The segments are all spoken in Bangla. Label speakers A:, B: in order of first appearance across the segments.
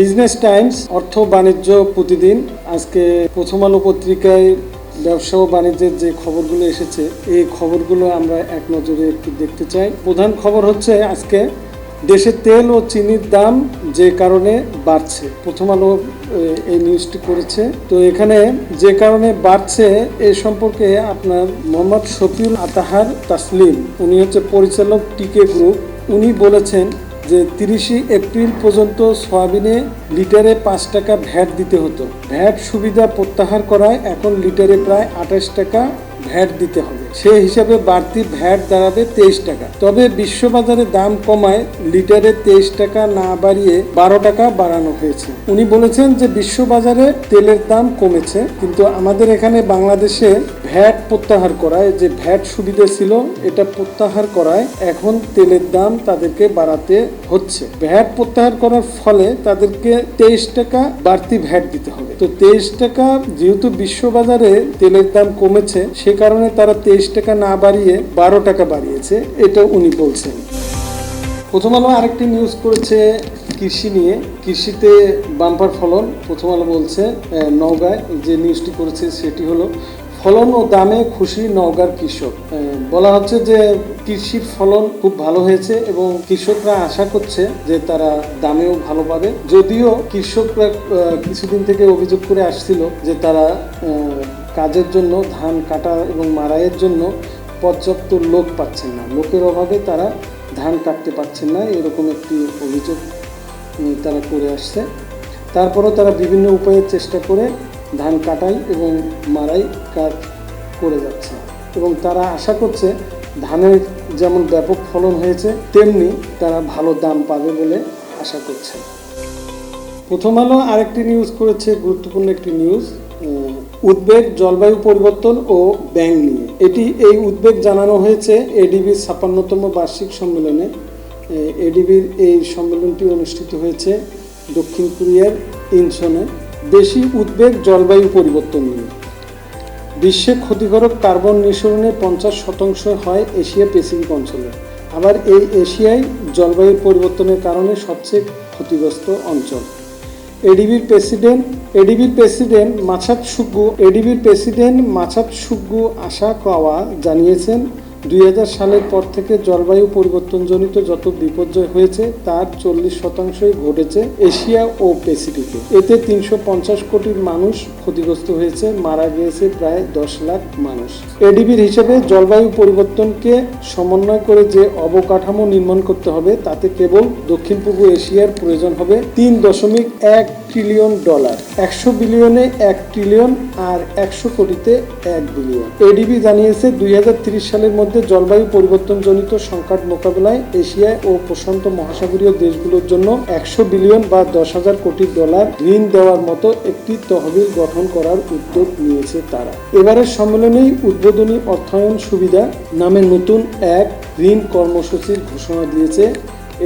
A: বিজনেস টাইমস অর্থ বাণিজ্য প্রতিদিন। আজকে প্রথম আলো পত্রিকায় ব্যবসা ও বাণিজ্যের যে খবরগুলো এসেছে, এই খবরগুলো আমরা এক নজরে একটু দেখতে চাই। প্রধান খবর হচ্ছে আজকে, দেশে তেল ও চিনির দাম যে কারণে বাড়ছে। প্রথম আলো এই নিউজটি করেছে। তো এখানে যে কারণে বাড়ছে এ সম্পর্কে আপনার মোহাম্মদ শফিউল আতাহার তাসলিম, উনি হচ্ছে পরিচালক টিকে গ্রুপ। উনি বলেছেন যে তিরিশে এপ্রিল পর্যন্ত সয়াবিনে লিটারে পাঁচ টাকা ভ্যাট দিতে হতো। ভ্যাট সুবিধা প্রত্যাহার করায় এখন লিটারে প্রায় আঠাশ টাকা ভ্যাট দিতে হবে। সেই হিসাবে বাড়তি ভ্যাট দাঁড়াবে তেইশ টাকা। তবে বিশ্ববাজারে দাম কমায় লিটারে তেইশ টাকা না বাড়িয়ে বারো টাকা বাড়ানো হয়েছে। উনি বলেছেন যে বিশ্ববাজারে তেলের দাম কমেছে, কিন্তু আমাদের এখানে বাংলাদেশে ভ্যাট প্রত্যাহার করায়, যে ভ্যাট সুবিধা ছিল এটা প্রত্যাহার করায় এখন তেলের দাম তাদেরকে বাড়াতে হচ্ছে। ভ্যাট প্রত্যাহার করার ফলে তাদেরকে তেইশ টাকা বাড়তি ভ্যাট দিতে হবে। তো তেইশ টাকা যেহেতু বিশ্ববাজারে তেলের দাম কমেছে, সে কারণে তারা তেইশ টাকা না বাড়িয়ে বারো টাকা বাড়িয়েছে এটা উনি বলছেন। প্রথম আলো আরেকটি নিউজ করেছে কৃষি নিয়ে। কৃষিতে বাম্পার ফলন, প্রথম আলো বলছে নওগাঁয় যে নিউজটি করেছে সেটি হলো, ফলন ও দামে খুশি নওগাঁর কৃষক। বলা হচ্ছে যে কৃষির ফলন খুব ভালো হয়েছে এবং কৃষকরা আশা করছে যে তারা দামেও ভালো পাবে। যদিও কৃষকরা কিছুদিন থেকে অভিযোগ করে আসছিল যে তারা কাজের জন্য, ধান কাটা এবং মারাইয়ের জন্য পর্যাপ্ত লোক পাচ্ছেন না। লোকের অভাবে তারা ধান কাটতে পারছেন না, এরকম একটি অভিযোগ তারা করে আসছে। তারপরও তারা বিভিন্ন উপায়ে চেষ্টা করে ধান কাটাই এবং মারাই কাজ করে যাচ্ছে। এবং তারা আশা করছে ধানের যেমন ব্যাপক ফলন হয়েছে, তেমনি তারা ভালো দাম পাবে বলে আশা করছে। প্রথম আলো আরেকটি নিউজ করেছে, গুরুত্বপূর্ণ একটি নিউজ উদ্বেগ, জলবায়ু পরিবর্তন ও ব্যাংক নিয়ে। এটি এই উদ্বেগ জানানো হয়েছে এডিবির ছাপ্পান্নতম বার্ষিক সম্মেলনে। এডিবির এই সম্মেলনটি অনুষ্ঠিত হয়েছে দক্ষিণ কোরিয়ার ইনসনে। বেশি উদ্বেগ, জলবায়ু পরিবর্তন নিয়ে। বিশ্বে ক্ষতিকারক কার্বন নিঃসরণে পঞ্চাশ শতাংশ হয় এশিয়া প্যাসিফিক অঞ্চলে। আবার এই এশিয়ায় জলবায়ু পরিবর্তনের কারণে সবচেয়ে ক্ষতিগ্রস্ত অঞ্চল। এডিবির প্রেসিডেন্ট এডিবির প্রেসিডেন্ট মাছাত সুগ্গু এডিবির president Masatsugu Asakawa জানিয়েছেন দুই হাজার সালের পর থেকে জলবায়ু পরিবর্তনজনিত যত বিপর্যয় হয়েছে, তার চল্লিশ শতাংশই ঘটেছে এশিয়া ও প্যাসিফিকে। এতে তিনশো পঞ্চাশ কোটির মানুষ ক্ষতিগ্রস্ত হয়েছে, মারা গিয়েছে প্রায় দশ লাখ মানুষ। এডিবির হিসেবে জলবায়ু পরিবর্তনকে সমন্বয় করে যে অবকাঠামো নির্মাণ করতে হবে, তাতে কেবল দক্ষিণ পূর্ব এশিয়ার প্রয়োজন হবে তিন দশমিক এক ট্রিলিয়ন ডলার একশো বিলিয়নে এক ট্রিলিয়ন আর একশো কোটিতে এক বিলিয়ন এডিবি জানিয়েছে, দুই সালের মধ্যে জলবায়ু পরিবর্তনজনিত সংকট মোকাবেলায় এশিয়া ও প্রশান্ত মহাসাগরীয় দেশগুলোর জন্য একশো বিলিয়ন বা দশ হাজার কোটি ডলার ঋণ দেওয়ার মতো একটি তহবিল গঠন করার উদ্যোগ নিয়েছে তারা। এবারের সম্মেলনেই উদ্বোধনী অর্থায়ন সুবিধা নামে নতুন এক ঋণ কর্মসূচির ঘোষণা দিয়েছে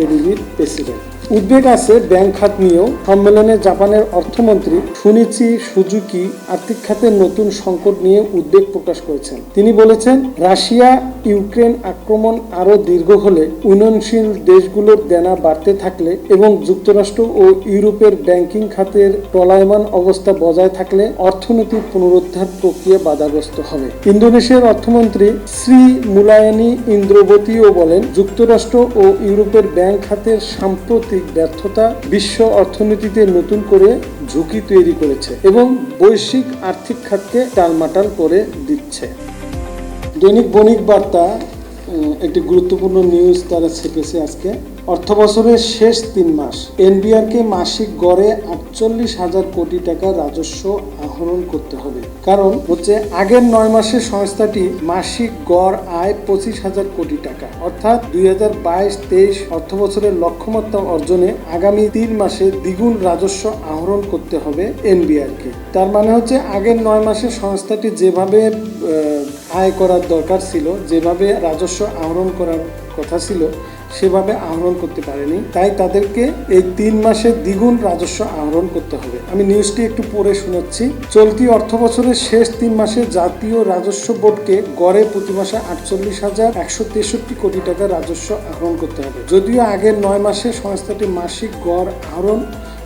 A: এডিবির প্রেসিডেন্ট। উদ্বেগ আছে ব্যাংক খাত নিয়েও। সম্মেলনে জাপানের অর্থমন্ত্রী সুনিচি সুজুকি আর্থিক খাতের নতুন সংকট নিয়ে উদ্বেগ প্রকাশ করেছেন। তিনি বলেছেন, রাশিয়া ইউক্রেন আক্রমণ আরও দীর্ঘ হলে উন্নয়নশীল দেশগুলোর দেনা বাড়তে থাকলে এবং যুক্তরাষ্ট্র ও ইউরোপের ব্যাংকিং খাতের প্রলায়মান অবস্থা বজায় থাকলে অর্থনৈতিক পুনরুদ্ধার প্রক্রিয়া বাধাগ্রস্ত হবে। ইন্দোনেশিয়ার অর্থমন্ত্রী শ্রী মুলায়নি ইন্দ্রবতীও বলেন, যুক্তরাষ্ট্র ও ইউরোপের ব্যাংক খাতের সাম্প্রতিক ব্যর্থতা বিশ্ব অর্থনীতিতে নতুন করে ঝুঁকি তৈরি করেছে এবং বৈশ্বিক আর্থিক খাতকে টালমাটাল করে দিচ্ছে। দৈনিক বণিক বার্তা একটি গুরুত্বপূর্ণ নিউজ তারা ছেপেছে আজকে। অর্থ বছরের শেষ তিন মাস, এনবিআরকে মাসিক গড়ে আটচল্লিশ হাজার কোটি টাকা রাজস্ব আহরণ করতে হবে। কারণ হচ্ছে আগের নয় মাসে সংস্থাটি মাসিক গড় আয় পঁচিশ হাজার কোটি টাকা। অর্থাৎ দুই হাজার বাইশ তেইশ অর্থ বছরের লক্ষ্যমাত্রা অর্জনে আগামী তিন মাসে দ্বিগুণ রাজস্ব আহরণ করতে হবে এনবিআরকে। তার মানে হচ্ছে আগের নয় মাসে সংস্থাটি যেভাবে আয় করার দরকার ছিল, যেভাবে রাজস্ব আহরণ করার কথা ছিল সেভাবে আহরণ করতে পারেনি। তাই তাদেরকে এই তিন মাসে দ্বিগুণ রাজস্ব আহরণ করতে হবে। আমি নিউজটি একটু পড়ে শোনাচ্ছি। চলতি অর্থ বছরের শেষ তিন মাসে জাতীয় রাজস্ব বোর্ডকে গড়ে প্রতি মাসে আটচল্লিশ হাজার একশো তেষট্টি কোটি টাকা রাজস্ব আহরণ করতে হবে। যদিও আগের নয় মাসে সংস্থাটি মাসিক গড় আহরণ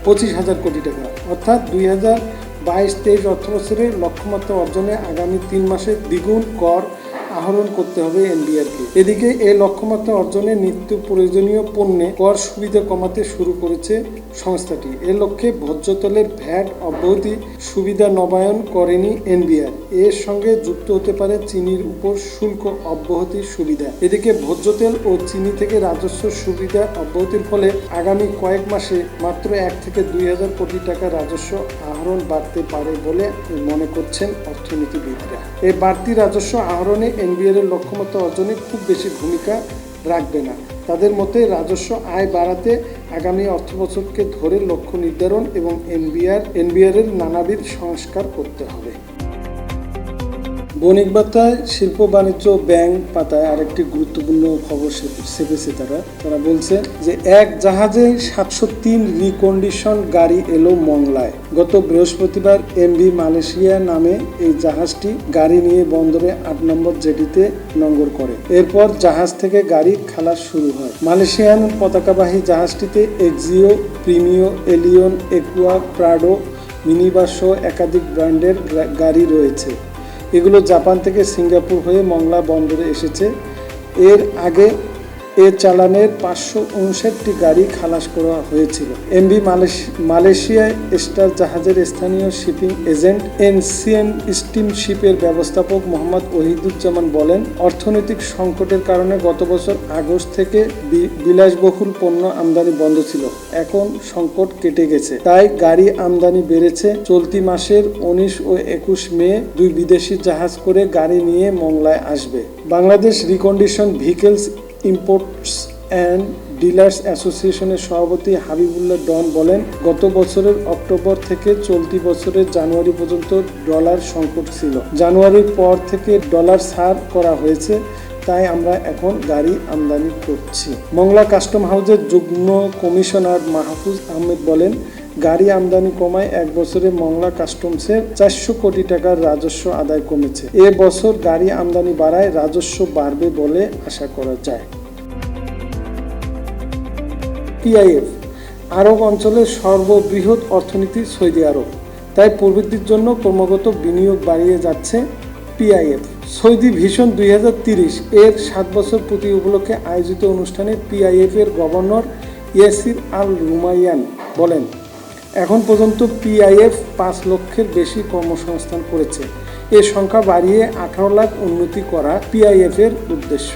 A: পঁচিশ হাজার কোটি টাকা। অর্থাৎ দুই হাজার বাইশ তেইশ অর্থ বছরে লক্ষ্যমাত্রা অর্জনে আগামী তিন মাসে দ্বিগুণ কর আহরণ করতে হবে এনবিআরকে এদিকে এই লক্ষ্যমাত্রা অর্জনে নিত্য প্রয়োজনীয় পণ্যে কর সুবিধা কমাতে শুরু করেছে সংস্থাটি। এ লক্ষ্যে ভোজ্য তেলের ভ্যাট অব্যাহতি সুবিধা নবায়ন করেনি এনবিআর। এর সঙ্গে যুক্ত হতে পারে চিনির উপর শুল্ক অব্যাহতির সুবিধা। এদিকে ভোজ্য তেল ও চিনি থেকে রাজস্ব সুবিধা অব্যাহতির ফলে আগামী কয়েক মাসে মাত্র এক থেকে দুই হাজার কোটি টাকা রাজস্ব আহরণ বাড়তে পারে বলে মনে করছেন অর্থনীতিবিদরা। এই বাড়তি রাজস্ব আহরণে এনবিআর এর লক্ষ্যমাত্রা অর্জনে খুব বেশি ভূমিকা রাখবে না। তাদের মতে রাজস্ব আয় বাড়াতে আগামী অর্থবছরকে ধরে লক্ষ্য নির্ধারণ এবং এনবিআর এনবিআর এর নানাবিধ সংস্কার করতে হবে। বণিক বার্তায় শিল্প বাণিজ্য ব্যাংক পাতায় আরেকটি গুরুত্বপূর্ণ খবর সেপেছে তারা। তারা বলছে যে এক জাহাজে সাতশো তিন রিকন্ডিশন গাড়ি এলো মংলায়। গত বৃহস্পতিবার এমভি মালয়েশিয়া নামে এই জাহাজটি গাড়ি নিয়ে বন্দরে আট নম্বর জেটিতে নঙ্গর করে। এরপর জাহাজ থেকে গাড়ি খালাস শুরু হয়। মালয়েশিয়ান পতাকাবাহী জাহাজটিতে Axio, Premio, Allion, Aqua, Prado minibus একাধিক ব্র্যান্ডের গাড়ি রয়েছে। এগুলো জাপান থেকে সিঙ্গাপুর হয়ে মংলা বন্দরে এসেছে। এর আগে এ চালানের পাঁচশো উনষাটটি গাড়ি খালাস করা হয়েছিল। এমবি মালয়েশিয়ায় স্টার জাহাজের স্থানীয় শিপিং এজেন্ট এনসিএন স্টিমশিপের ব্যবস্থাপক মোহাম্মদ ওহিদুজ্জামান বলেন, অর্থনৈতিক সংকটের কারণে গত বছর আগস্ট থেকে বিলাসবহুল পণ্য আমদানি বন্ধ ছিল। এখন সংকট কেটে গেছে। তাই গাড়ি আমদানি বেড়েছে। চলতি মাসের উনিশ ও একুশ মে দুই বিদেশি জাহাজ করে গাড়ি নিয়ে মংলায় আসবে। Bangladesh recondition vehicles imports and dealers অ্যাসোসিয়েশনের সভাপতি হাবিবুল্লাহ ডন বলেন, গত বছরের অক্টোবর থেকে চলতি বছরের জানুয়ারি পর্যন্ত ডলার সংকট ছিল। জানুয়ারির পর থেকে ডলার ছাড় করা হয়েছে, তাই আমরা এখন গাড়ি আমদানি করছি। মংলা কাস্টম হাউসের যুগ্ম কমিশনার মাহফুজ আহমেদ বলেন গাড়ি আমদানি কমায় এক বছরে মংলা কাস্টমসের চারশো কোটি টাকার রাজস্ব আদায় কমেছে। এ বছর গাড়ি আমদানি বাড়ায় রাজস্ব বাড়বে বলে আশা করা যায়। পিআইএফ, আরব অঞ্চলের সর্ববৃহৎ অর্থনীতি সৌদি আরব। তাই প্রবৃদ্ধির জন্য ক্রমাগত বিনিয়োগ বাড়িয়ে যাচ্ছে পিআইএফ। সৌদি ভিশন দুই এর সাত বছর পূর্তি উপলক্ষে আয়োজিত অনুষ্ঠানে পিআইএফ এর গভর্নর ইয়াসির আল রুমাইয়ান বলেন এখন পর্যন্ত পিআইএফ পাঁচ লক্ষের বেশি কর্মসংস্থান করেছে। এ সংখ্যা বাড়িয়ে আঠারো লাখ উন্নতি করা পিআইএফ এর উদ্দেশ্য।